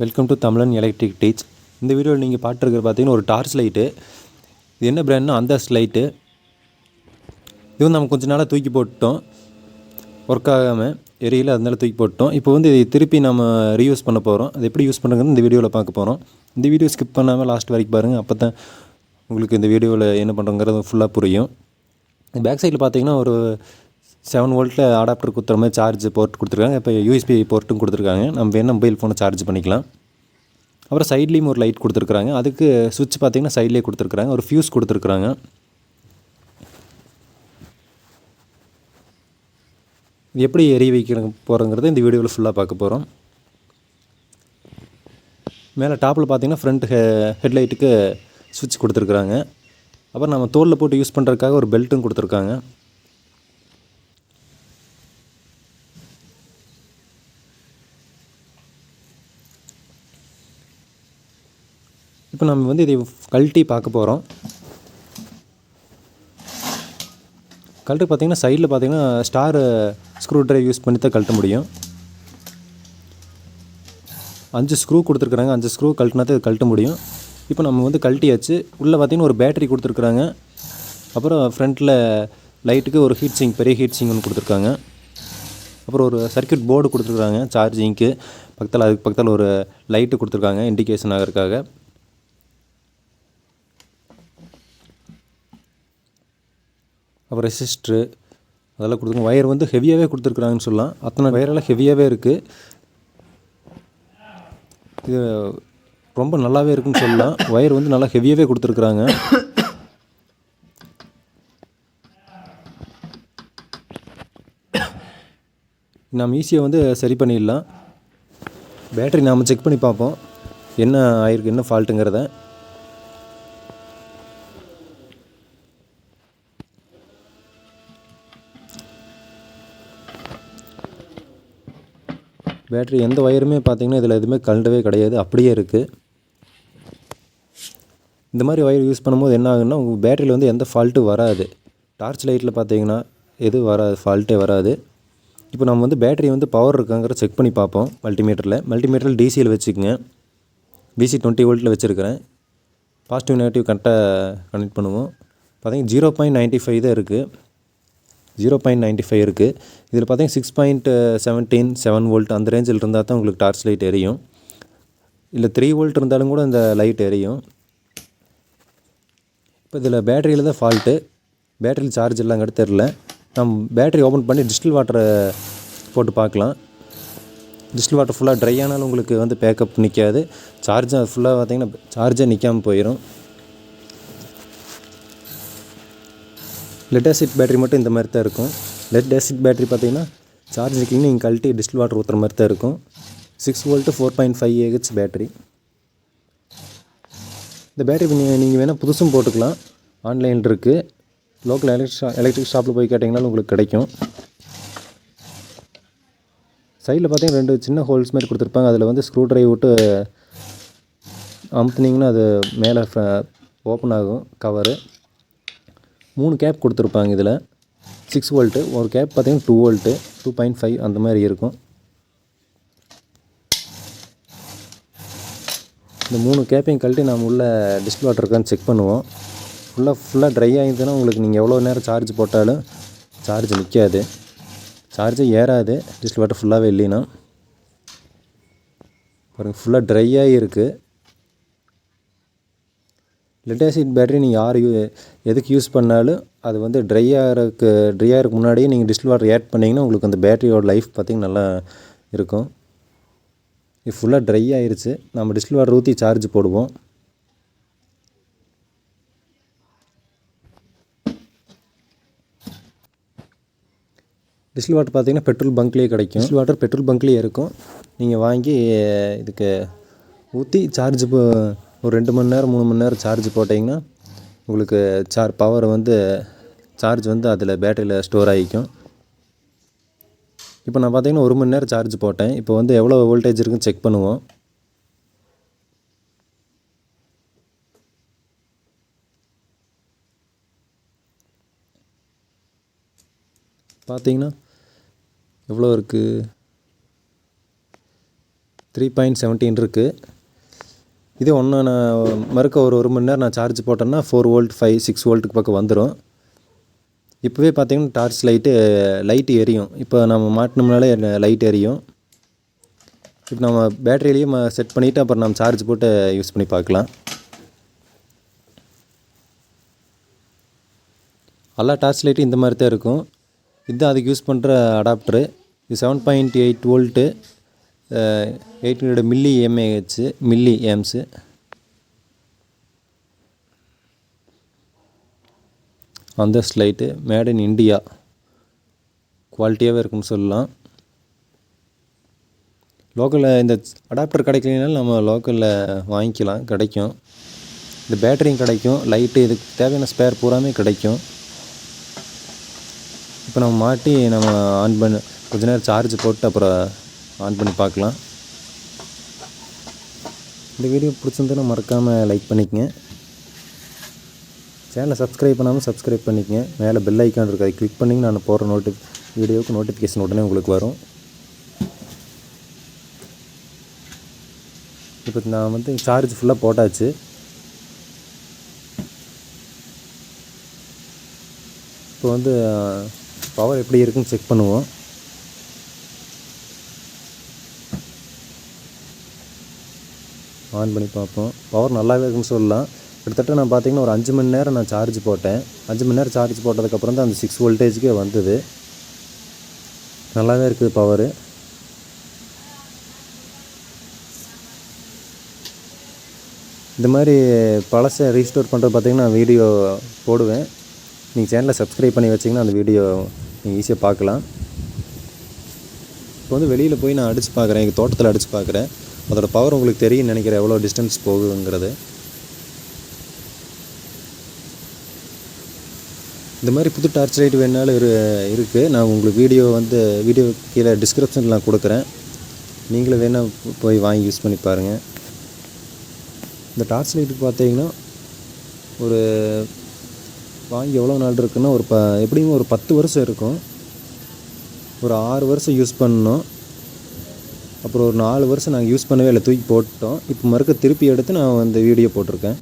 Welcome to Tamilan electric teach இந்த வீடியோவில் நீங்கள் பார்த்துருக்கிறது பார்த்தீங்கன்னா ஒரு டார்ச் லைட்டு இது என்ன பிராண்ட்னா அந்தாஸ் லைட்டு இது வந்து நம்ம கொஞ்ச நாளாக தூக்கி போட்டோம் ஒர்க் ஆகாமல் எரியல அதனால தூக்கி போட்டோம் இப்போ வந்து இதை திருப்பி நம்ம ரீயூஸ் பண்ண போகிறோம் அது எப்படி யூஸ் பண்ணுறது இந்த வீடியோவில் பார்க்க போகிறோம் இந்த வீடியோ ஸ்கிப் பண்ணாமல் லாஸ்ட் வரைக்கும் பாருங்கள் அப்போ தான் உங்களுக்கு இந்த வீடியோவில் என்ன பண்ணுறோங்கிறது ஃபுல்லாக புரியும். பேக் சைடில் பார்த்தீங்கன்னா ஒரு செவன் வோல்ட்டில் அடாப்டர் கொடுத்துற மாதிரி சார்ஜ் போர்ட் கொடுத்துருக்காங்க. இப்போ யூஎஸ்பி போர்ட்டும் கொடுத்துருக்காங்க. நம்ம வேணால் மொபைல் ஃபோனை சார்ஜ் பண்ணிக்கலாம். அப்புறம் சைட்லேயும் ஒரு லைட் கொடுத்துருக்குறாங்க. அதுக்கு சுவிட்ச் பார்த்தீங்கன்னா சைட்லேயே கொடுத்துருக்குறாங்க. ஒரு ஃபியூஸ் கொடுத்துருக்குறாங்க. இது எப்படி எரிய வைக்க போகிறோங்கிறத இந்த வீடியோவில் ஃபுல்லாக பார்க்க போகிறோம் மேலே டாப்பில் பார்த்தீங்கன்னா ஃப்ரண்ட் ஹெ ஹெட்லைட்டுக்கு சுவிட்ச் கொடுத்துருக்குறாங்க. அப்புறம் நம்ம தோலில் போட்டு யூஸ் பண்ணுறதுக்காக ஒரு பெல்ட்டும் கொடுத்துருக்காங்க. இப்போ நம்ம வந்து இதை கழட்டி பார்க்க போகிறோம் கழட்டு பார்த்தீங்கன்னா சைடில் பார்த்திங்கன்னா ஸ்டார் ஸ்க்ரூ ட்ரைவ் யூஸ் பண்ணி தான் கழட்ட முடியும். அஞ்சு ஸ்க்ரூ கொடுத்துருக்குறாங்க. அஞ்சு ஸ்க்ரூ கழட்டினா தான் கழட்ட முடியும். இப்போ நம்ம வந்து கழட்டியாச்சு. உள்ளே பார்த்தீங்கன்னா ஒரு பேட்டரி கொடுத்துருக்குறாங்க. அப்புறம் ஃப்ரண்ட்டில் லைட்டுக்கு ஒரு ஹீட் சிங் பெரிய ஹீட் சிங் ஒன்று கொடுத்துருக்காங்க. அப்புறம் ஒரு சர்க்கியூட் போர்டு கொடுத்துருக்குறாங்க சார்ஜிங்க்கு பக்கத்தில் அதுக்கு பக்கத்தில் ஒரு லைட்டு கொடுத்துருக்காங்க இண்டிகேஷன் ஆகிறதுக்காக. அப்புறம் ரெசிஸ்ட்ரு அதெல்லாம் கொடுத்துருங்க ஒயர் வந்து ஹெவியாகவே கொடுத்துருக்குறாங்கன்னு சொல்லலாம். அத்தனை ஒயரெல்லாம் ஹெவியாகவே இருக்குது இது ரொம்ப நல்லாவே இருக்குன்னு சொல்லலாம். ஒயர் வந்து நல்லா ஹெவியாகவே கொடுத்துருக்குறாங்க. நாம் ஈஸியாக வந்து சரி பண்ணிடலாம். பேட்டரி நாம் செக் பண்ணி பார்ப்போம். என்ன ஆயிருக்கு என்ன ஃபால்ட்டுங்கிறத பேட்டரி எந்த ஒயருமே பார்த்திங்கன்னா இதில் எதுவுமே கழண்டவே கிடையாது. அப்படியே இருக்குது இந்த மாதிரி ஒயர் யூஸ் பண்ணும்போது என்ன ஆகுன்னா உங்கள் பேட்டரியில் வந்து எந்த ஃபால்ட்டும் வராது. டார்ச் லைட்டில் பார்த்தீங்கன்னா எதுவும் வராது ஃபால்ட்டே வராது. இப்போ நம்ம வந்து பேட்டரி வந்து பவர் இருக்காங்கிற செக் பண்ணி பார்ப்போம் மல்டிமீட்டரில் மல்டிமீட்டரில் டிசியில் வச்சுக்கோங்க. டிசி டுவெண்ட்டி வோல்ட்டில் வச்சுருக்கிறேன். பாசிட்டிவ் நெகட்டிவ் கரெக்டாக கனெக்ட் பண்ணுவோம். பார்த்தீங்கன்னா ஜீரோ பாயிண்ட் நைன்ட்டி ஃபைவ் தான் இருக்குது ஜீரோ பாயிண்ட் நைன்ட்டி ஃபைவ் இருக்குது இதில் பார்த்தீங்கன்னா six point seventeen seven volt அந்த ரேஞ்சில் இருந்தால் தான் உங்களுக்கு டார்ச் லைட் எரியும். இல்லை த்ரீ வோல்ட் இருந்தாலும் கூட இந்த லைட் எரியும். இப்போ இதில் பேட்டரியில் தான் ஃபால்ட்டு பேட்டரியில் சார்ஜ் இல்லைங்கிறது தெரில. நம்ம பேட்டரி ஓப்பன் பண்ணி டிஸ்டில் வாட்டரை போட்டு பார்க்கலாம். டிஸ்டில் வாட்டர் ஃபுல்லாக ட்ரை ஆனாலும் உங்களுக்கு வந்து பேக்கப் நிற்காது சார்ஜ் ஃபுல்லாக பார்த்தீங்கன்னா சார்ஜே நிற்காமல் போயிடும் லெட் ஆசிட் பேட்டரி மட்டும் இந்த மாதிரி தான் இருக்கும். லெட் ஆசிட் பேட்டரி பார்த்தீங்கன்னா சார்ஜ் நிற்கிங்க நீங்கள் கழட்டி டிஸ்டில் வாட்டர் ஊற்றுற மாதிரி தான் இருக்கும். Six volt four point five AH battery இந்த பேட்டரி நீங்கள் நீங்கள் வேணால் புதுசும் போட்டுக்கலாம். ஆன்லைனில் இருக்குது லோக்கல் எலக்ட்ரிக் எலக்ட்ரிக் ஷாப்பில் போய் கேட்டிங்கனாலும் உங்களுக்கு கிடைக்கும். சைடில் பார்த்தீங்கன்னா ரெண்டு சின்ன ஹோல்ஸ் மாதிரி கொடுத்துருப்பாங்க. அதில் வந்து ஸ்க்ரூ ட்ரைவ் விட்டு அமுத்துனீங்கன்னா அது மேலே ஓப்பன் ஆகும் கவரு மூணு கேப் கொடுத்துருப்பாங்க இதில். சிக்ஸ் வோல்ட்டு ஒரு கேப் பார்த்திங்கன்னா two volt two point five அந்த மாதிரி இருக்கும். இந்த மூணு கேப்பையும் கழட்டி நம்ம உள்ள டிஸ்பிள் வாட்டர் இருக்கான்னு செக் பண்ணுவோம். ஃபுல்லாக ஃபுல்லாக ட்ரை ஆகிருந்ததுன்னா உங்களுக்கு நீங்கள் எவ்வளோ நேரம் சார்ஜ் போட்டாலும் சார்ஜ் நிற்காது சார்ஜே ஏறாது. டிஸ்பிள் வாட்டர் ஃபுல்லாகவே இல்லைன்னா. பாருங்கள் ஃபுல்லாக ட்ரை ஆகி இருக்குது லெட் ஆசிட் பேட்டரி நீங்கள் யார் யூ எதுக்கு யூஸ் பண்ணாலும் அது வந்து ட்ரை ஆகிறதுக்கு ட்ரை ஆகிறதுக்கு முன்னாடியே நீங்கள் டிஸ்டில் வாட்டர் ஆட் பண்ணிங்கன்னா உங்களுக்கு அந்த பேட்டரியோட லைஃப் பார்த்திங்கன்னா நல்லா இருக்கும். இது ஃபுல்லாக ட்ரை ஆகிருச்சு நம்ம டிஸ்டில் வாட்டர் ஊற்றி சார்ஜ் போடுவோம். டிஸ்டில் வாட்டர் பார்த்தீங்கன்னா பெட்ரோல் பங்க்லேயே கிடைக்கும். டிஸ்டில் வாட்டர் பெட்ரோல் பங்க்லேயே இருக்கும். நீங்கள் வாங்கி இதுக்கு ஊற்றி சார்ஜ் ஒரு ரெண்டு மணி நேரம் மூணு மணி நேரம் சார்ஜ் போட்டிங்கன்னா உங்களுக்கு சார் பவர் வந்து சார்ஜ் வந்து அதில் பேட்டரியில் ஸ்டோர் ஆகிக்கும். இப்போ நான் பார்த்தீங்கன்னா ஒரு மணி நேரம் சார்ஜ் போட்டேன். இப்போ வந்து எவ்வளோ வோல்டேஜ் இருக்குன்னு செக் பண்ணுவோம். பார்த்தீங்கன்னா எவ்வளோ இருக்குது த்ரீ பாயிண்ட் செவன்டீன் இருக்குது இதே ஒன்று நான் மறுக்க ஒரு ஒரு மணி நேரம் நான் சார்ஜ் போட்டேன்னா ஃபோர் வோல்ட் ஃபைவ் சிக்ஸ் வோல்ட்டுக்கு பக்கம் வந்துடும் இப்போவே பார்த்திங்கன்னா டார்ச் லைட்டு லைட்டு எரியும். இப்போ நம்ம மாட்டினோம்னாலே லைட் எரியும். இப்போ நம்ம பேட்டரியிலையும் செட் பண்ணிவிட்டு அப்புறம் நம்ம சார்ஜ் போட்டு யூஸ் பண்ணி பார்க்கலாம். எல்லா டார்ச் லைட்டும் இந்த மாதிரி தான் இருக்கும். இதுதான் அதுக்கு யூஸ் பண்ணுற அடாப்டரு இது seven point eight volt eight hundred milli mAh milli amps அந்த ஸ்லைட்டு மேட் இன் இண்டியா குவாலிட்டியாகவே இருக்குன்னு சொல்லலாம். லோக்கலில் இந்த அடாப்டர் கிடைக்கலனாலும் நம்ம லோக்கலில் வாங்கிக்கலாம் கிடைக்கும். இந்த பேட்டரியும் கிடைக்கும். லைட்டு இதுக்கு தேவையான ஸ்பேர் பூராமே கிடைக்கும். இப்போ நம்ம மாட்டி நம்ம ஆன் பண்ண. கொஞ்ச நேரம் சார்ஜ் போட்டு அப்புறம் ஆன் பண்ணி பார்க்கலாம். இந்த வீடியோ பிடிச்சிருந்தா மறக்காமல் லைக் பண்ணிக்கங்க. சேனலை சப்ஸ்கிரைப் பண்ணாமல் சப்ஸ்கிரைப் பண்ணிக்கங்க. மேலே பெல் ஐக்கான் இருக்குது அதை கிளிக் பண்ணிங்கன்னா நான் போகிற நோட்டி வீடியோவுக்கு நோட்டிஃபிகேஷன் உடனே உங்களுக்கு வரும். இப்போ நான் வந்து சார்ஜ் ஃபுல்லாக போட்டாச்சு. இப்போ வந்து பவர் எப்படி இருக்குன்னு செக் பண்ணுவோம். ஆன் பண்ணி பார்ப்போம். பவர் நல்லாவே இருக்குன்னு சொல்லலாம். கிட்டத்தட்ட நான் பார்த்தீங்கன்னா ஒரு அஞ்சு மணி நேரம் நான் சார்ஜ் போட்டேன். அஞ்சு மணி நேரம் சார்ஜ் போட்டதுக்கப்புறம் தான் அந்த சிக்ஸ் வோல்டேஜுக்கே வந்தது. நல்லாவே இருக்குது பவரு இந்த மாதிரி பழசை ரீஸ்டோர் பண்ணுறது பார்த்திங்கன்னா நான் வீடியோ போடுவேன். நீங்கள் சேனலை சப்ஸ்கிரைப் பண்ணி வச்சிங்கன்னா அந்த வீடியோ நீங்கள் ஈஸியாக பார்க்கலாம். இப்போ வந்து வெளியில் போய் நான் அடித்து பார்க்குறேன். எங்கள் தோட்டத்தில் அடித்து பார்க்குறேன். அதோட பவர் உங்களுக்கு தெரியும் நினைக்கிறேன். எவ்வளோ டிஸ்டன்ஸ் போகுங்கிறது இந்த மாதிரி புது டார்ச் லைட் வேணாலும் இரு இருக்குது நான் உங்களுக்கு வீடியோ வந்து வீடியோ கீழே டிஸ்கிரிப்ஷனில் நான் கொடுக்குறேன். நீங்களும் வேணால் போய் வாங்கி யூஸ் பண்ணி பாருங்கள் இந்த டார்ச் லைட்டுக்கு பார்த்தீங்கன்னா ஒரு வாங்கி எவ்வளோ நாள் இருக்குன்னா ஒரு ப எப்படியும் ஒரு பத்து வருஷம் இருக்கும். ஒரு ஆறு வருஷம் யூஸ் பண்ணோம் அப்புறம் ஒரு நாலு வருஷம் நாங்கள் யூஸ் பண்ணவே இல்லை தூக்கி போட்டோம் இப்போ மறுக்க திருப்பி எடுத்து நான் அந்த வீடியோ போட்டிருக்கேன்.